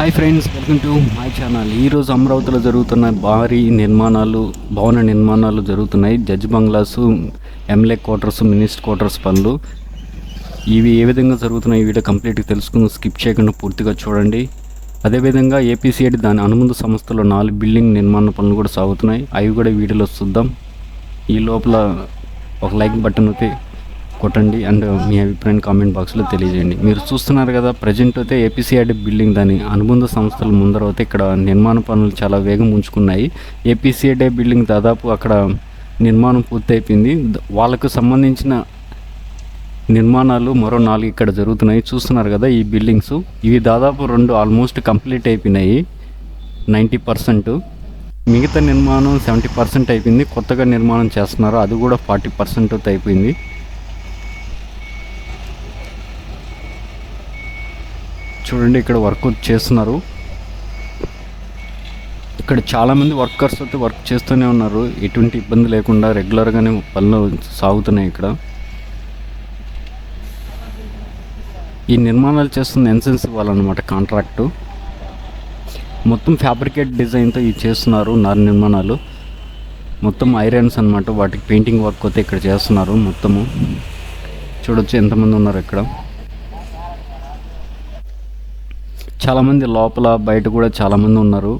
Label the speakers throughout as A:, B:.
A: Hi friends welcome to my channel ఈరోజు అమరావతిలో జరుగుతున్న భారీ నిర్మాణాలు భవన నిర్మాణాలు జరుగుతున్నాయి. Judge bungalows MLA quarters minister quarters పనులు. ఇవి ఏ విధంగా జరుగుతున్నాయి వీడియో కంప్లీట్గా తెలుసుకుని స్కిప్ చేయకుండా పూర్తిగా చూడండి. అదేవిధంగా ఏపీసీఐడి దాని అనుబంధ సంస్థలో నాలుగు బిల్డింగ్ నిర్మాణ పనులు కూడా సాగుతున్నాయి. అవి కూడా వీడియోలో చూద్దాం. ఈ లోపల ఒక లైక్ బటన్ అయితే కొట్టండి అండ్ మీ అభిప్రాయం కామెంట్ బాక్స్లో తెలియజేయండి. మీరు చూస్తున్నారు కదా ప్రజెంట్ అయితే ఏపీసీఆర్డి బిల్డింగ్ దాని అనుబంధ సంస్థల ముందర అయితే ఇక్కడ నిర్మాణ పనులు చాలా వేగం ఉంచుకున్నాయి. ఏపీసీఆర్డి బిల్డింగ్ దాదాపు అక్కడ నిర్మాణం పూర్తయిపోయింది. వాళ్ళకు సంబంధించిన నిర్మాణాలు మరో నాలుగు ఇక్కడ జరుగుతున్నాయి. చూస్తున్నారు కదా ఈ బిల్డింగ్స్ ఇవి దాదాపు రెండు ఆల్మోస్ట్ కంప్లీట్ అయిపోయినాయి. Ninety percent. మిగతా నిర్మాణం సెవెంటీ పర్సెంట్ అయిపోయింది. కొత్తగా నిర్మాణం చేస్తున్నారు. అది కూడా ఫార్టీ పర్సెంట్ అయిపోయింది. చూడండి ఇక్కడ వర్క్ చేస్తున్నారు. ఇక్కడ చాలామంది వర్కర్స్ అయితే వర్క్ చేస్తూనే ఉన్నారు. ఎటువంటి ఇబ్బంది లేకుండా రెగ్యులర్గానే పనులు సాగుతున్నాయి ఇక్కడ. ఈ నిర్మాణాలు చేస్తున్న ఎన్సెన్స్ వాళ్ళనమాట కాంట్రాక్టు మొత్తం ఫ్యాబ్రికేట్ డిజైన్తో ఇవి చేస్తున్నారు నారు నిర్మాణాలు. మొత్తం ఐరన్స్ అన్నమాట వాటికి పెయింటింగ్ వర్క్ అయితే ఇక్కడ చేస్తున్నారు మొత్తము. చూడొచ్చు ఎంతమంది ఉన్నారు ఇక్కడ. చాలామంది లోపల బయట కూడా చాలామంది ఉన్నారు.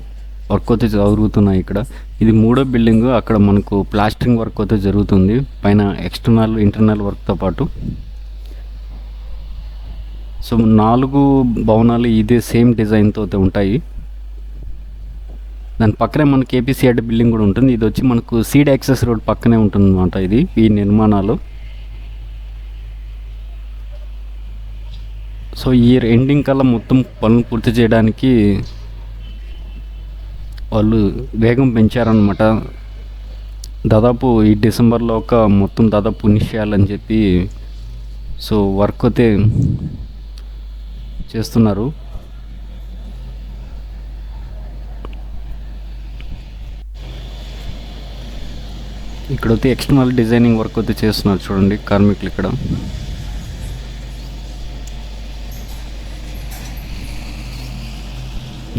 A: వర్క్ అయితే జరుగుతున్నాయి ఇక్కడ. ఇది మూడో బిల్డింగ్ అక్కడ మనకు ప్లాస్టరింగ్ వర్క్ అయితే జరుగుతుంది. పైన ఎక్స్టర్నల్ ఇంటర్నల్ వర్క్తో పాటు. సో నాలుగు భవనాలు ఇదే సేమ్ డిజైన్తో అయితే ఉంటాయి. దాని పక్కనే మనకి ఏపీసీఆర్డి బిల్డింగ్ కూడా ఉంటుంది. ఇది వచ్చి మనకు సీడ్ యాక్సెస్ రోడ్ పక్కనే ఉంటుంది అనమాట ఇది ఈ నిర్మాణాలు. సో ఈ ఎండింగ్ కల్లా మొత్తం పనులు పూర్తి చేయడానికి వాళ్ళు వేగం పెంచారనమాట దాదాపు ఈ డిసెంబర్లో ఒక మొత్తం దాదాపు ఫినిష్ చేయాలని చెప్పి సో వర్క్ అయితే చేస్తున్నారు. ఇక్కడైతే ఎక్స్టర్నల్ డిజైనింగ్ వర్క్ అయితే చేస్తున్నారు చూడండి కార్మికులు ఇక్కడ.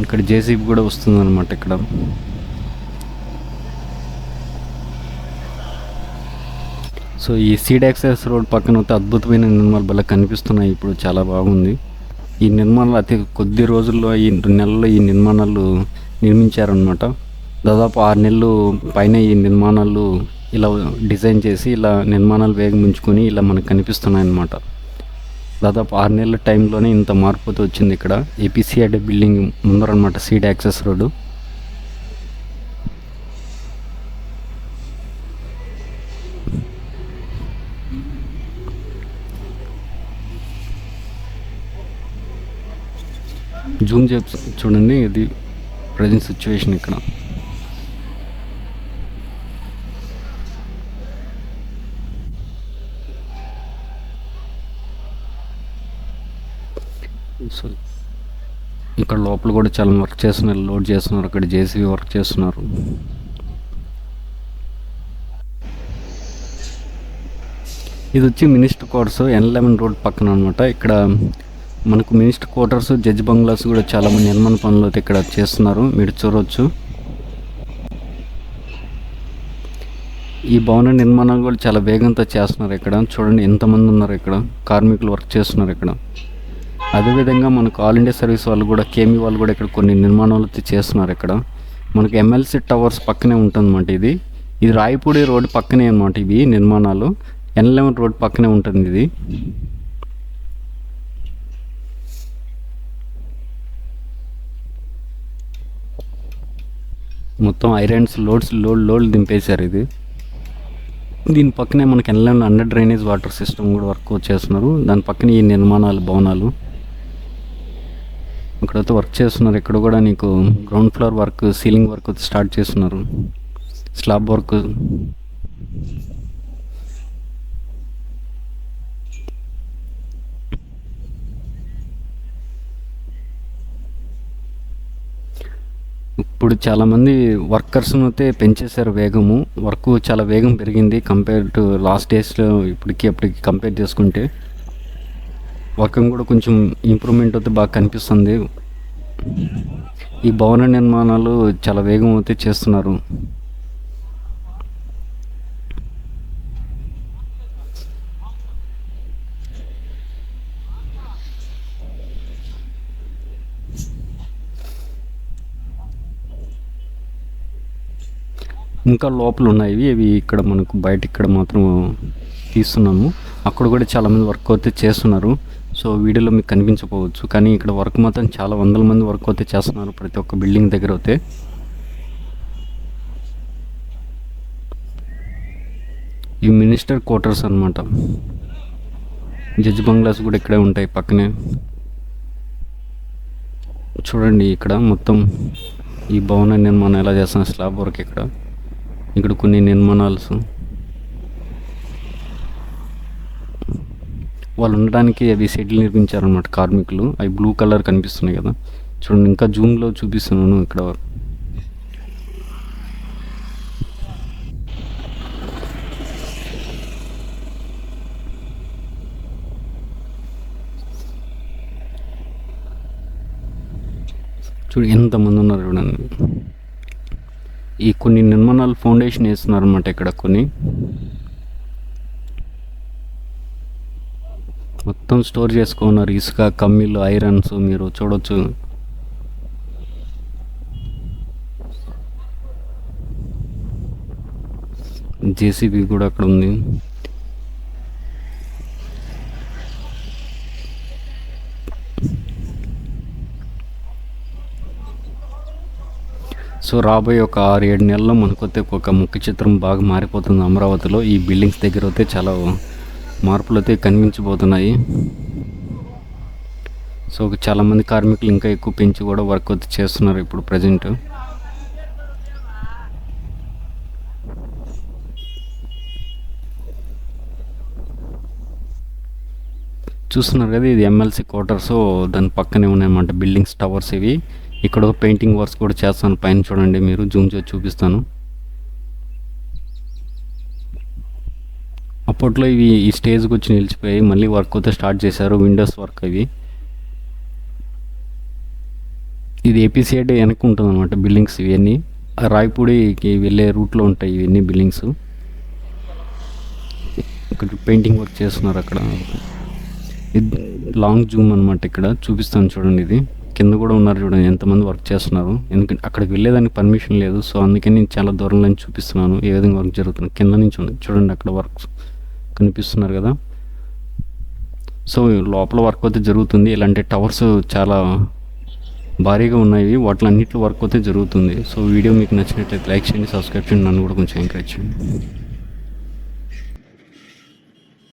A: ఇక్కడ జేసీబీ కూడా వస్తుంది అనమాట ఇక్కడ. సో ఈ సీడ్ యాక్సెస్ రోడ్ పక్కన అయితే అద్భుతమైన నిర్మాణాలు భలే కనిపిస్తున్నాయి. ఇప్పుడు చాలా బాగుంది. ఈ నిర్మాణాలు అతి కొద్ది రోజుల్లో ఈ నెలలో ఈ నిర్మాణాలు నిర్మించారనమాట దాదాపు ఆరు నెలలు పైన ఈ నిర్మాణాలు ఇలా డిజైన్ చేసి ఇలా నిర్మాణాలు వేగం ఉంచుకొని ఇలా మనకు కనిపిస్తున్నాయి అన్నమాట దాదాపు ఆరు నెలల టైంలోనే ఇంత మార్పు వచ్చింది ఇక్కడ. ఏపీసీఆర్డీ బిల్డింగ్ ముందర అనమాట సీడ్ యాక్సెస్ రోడ్డు. జూమ్ చేసి చూడండి ఇది ప్రజెంట్ సిచ్యువేషన్ ఇక్కడ. సో ఇక్కడ లోపల కూడా చాలా వర్క్ చేస్తున్నారు లోడ్ చేస్తున్నారు అక్కడ జేసీబీ వర్క్ చేస్తున్నారు. ఇది వచ్చి minister quarters N eleven road పక్కన అనమాట ఇక్కడ మనకు మినిస్టర్ క్వార్టర్స్ జడ్జ్ బంగ్లాస్ కూడా చాలా మంది నిర్మాణ పనులు అయితే ఇక్కడ చేస్తున్నారు. మీరు చూడవచ్చు ఈ భవన నిర్మాణాలు కూడా చాలా వేగంతో చేస్తున్నారు ఇక్కడ. చూడండి ఎంతమంది ఉన్నారు ఇక్కడ. కార్మికులు వర్క్ చేస్తున్నారు ఇక్కడ. అదేవిధంగా మనకు ఆల్ ఇండియా సర్వీస్ వాళ్ళు కూడా కేమీ వాళ్ళు కూడా ఇక్కడ కొన్ని నిర్మాణాలు అయితే చేస్తున్నారు ఇక్కడ. మనకు ఎమ్మెల్సీ టవర్స్ పక్కనే ఉంటుందన్నమాట ఇది. ఇది రాయపూడి రోడ్ పక్కనే అనమాట ఇవి నిర్మాణాలు. ఎన్ లెవెన్ రోడ్ పక్కనే ఉంటుంది ఇది. మొత్తం ఐరన్స్ లోడ్స్ లోడ్ లోడ్ దింపేశారు ఇది. దీని పక్కనే మనకి N eleven under drainage water system కూడా వర్క్ చేస్తున్నారు. దాని పక్కన ఈ నిర్మాణాలు భవనాలు. ఇక్కడైతే వర్క్ చేస్తున్నారు. ఇక్కడ కూడా నీకు ground floor work ceiling work అయితే స్టార్ట్ చేస్తున్నారు. స్లాబ్ వర్క్ ఇప్పుడు చాలామంది వర్కర్స్ను అయితే పెంచేశారు వేగము. వర్క్ చాలా వేగం పెరిగింది కంపేర్ టు లాస్ట్ డేస్లో ఇప్పటికి అప్పటికి కంపేర్ చేసుకుంటే. వర్కింగ్ కూడా కొంచెం ఇంప్రూవ్మెంట్ అయితే బాగా కనిపిస్తుంది. ఈ భవన నిర్మాణాలు చాలా వేగం అయితే చేస్తున్నారు. ఇంకా లోపల ఉన్నాయి. ఇవి ఇక్కడ మనకు బయట ఇక్కడ మాత్రం తీస్తున్నాము. అక్కడ కూడా చాలామంది వర్క్ అయితే చేస్తున్నారు. సో వీడియోలో మీకు కనిపించకపోవచ్చు. కానీ ఇక్కడ వర్క్ మాత్రం చాలా వందల మంది వర్క్ అయితే చేస్తున్నారు ప్రతి ఒక్క బిల్డింగ్ దగ్గర అయితే. ఈ మినిస్టర్ క్వార్టర్స్ అన్నమాట. జడ్జి బంగ్లాస్ కూడా ఇక్కడే ఉంటాయి పక్కనే. చూడండి ఇక్కడ మొత్తం ఈ భవన నిర్మాణం ఎలా చేస్తున్న స్లాబ్ వర్క్ ఇక్కడ. ఇక్కడ కొన్ని నిర్మాణాలు. వాళ్ళు ఉండడానికి అవి షెడ్లు నిర్మించారనమాట కార్మికులు. అవి బ్లూ కలర్ కనిపిస్తున్నాయి కదా. చూడండి ఇంకా జూమ్లో చూపిస్తున్నాను ఇక్కడ. చూడు ఎంతమంది ఉన్నారు చూడండి. ఈ కొన్ని నిర్మాణాలు ఫౌండేషన్ వేస్తున్నారు అనమాట ఇక్కడ కొన్ని. మొత్తం స్టోర్ చేసుకున్నారు. ఇసుక కమ్మీలు ఐరన్స్ మీరు చూడొచ్చు. జేసీబీ కూడా అక్కడ ఉంది. సో రాబోయే ఒక ఆరు ఏడు నెలల్లో మనకైతే ఒక ముఖ్య చిత్రం బాగా మారిపోతుంది అమరావతిలో. ఈ బిల్డింగ్స్ దగ్గర అయితే చాలా మార్పులు అయితే కనిపించబోతున్నాయి. సో చాలామంది కార్మికులు ఇంకా ఎక్కువ పెంచి కూడా వర్క్ అయితే చేస్తున్నారు ఇప్పుడు ప్రజెంట్. చూస్తున్నారు కదా ఇది ఎమ్మెల్సీ క్వార్టర్స్ దాని పక్కనే ఉన్నాయన్నమాట బిల్డింగ్స్ టవర్స్ ఇవి. ఇక్కడ పెయింటింగ్ వర్క్స్ కూడా చేస్తాను. పైన చూడండి మీరు జూమ్ చేసి చూపిస్తాను. అప్పట్లో ఇవి ఈ స్టేజ్కి వచ్చి నిలిచిపోయి మళ్ళీ వర్క్ అయితే స్టార్ట్ చేశారు విండోస్ వర్క్ ఇవి ఇది ఏపీసీఐడ్ వెనక్కి ఉంటుంది అనమాట బిల్డింగ్స్ ఇవన్నీ రాయపూడికి వెళ్ళే రూట్లో ఉంటాయి ఇవన్నీ బిల్డింగ్స్ ఇక్కడ పెయింటింగ్ వర్క్ చేస్తున్నారు అక్కడ. ఇది లాంగ్ జూమ్ అనమాట ఇక్కడ చూపిస్తాను చూడండి ఇది. కింద కూడా ఉన్నారు చూడండి ఎంతమంది వర్క్ చేస్తున్నారు. ఎందుకంటే అక్కడికి వెళ్ళేదానికి పర్మిషన్ లేదు సో అందుకని నేను చాలా దూరంలో నుంచి చూపిస్తున్నాను ఏ విధంగా వర్క్ జరుగుతుంది. కింద నుంచి ఉంది చూడండి అక్కడ వర్క్ కనిపిస్తున్నారు కదా. సో లోపల వర్క్ అయితే జరుగుతుంది. ఇలాంటి టవర్స్ చాలా భారీగా ఉన్నాయి. వాటిలో అన్నింటిలో వర్క్ అయితే జరుగుతుంది. సో వీడియో మీకు నచ్చినట్లయితే లైక్ చేయండి సబ్స్క్రైబ్ చేయండి. నన్ను కూడా కొంచెం ఎంకరేజ్ చేయండి.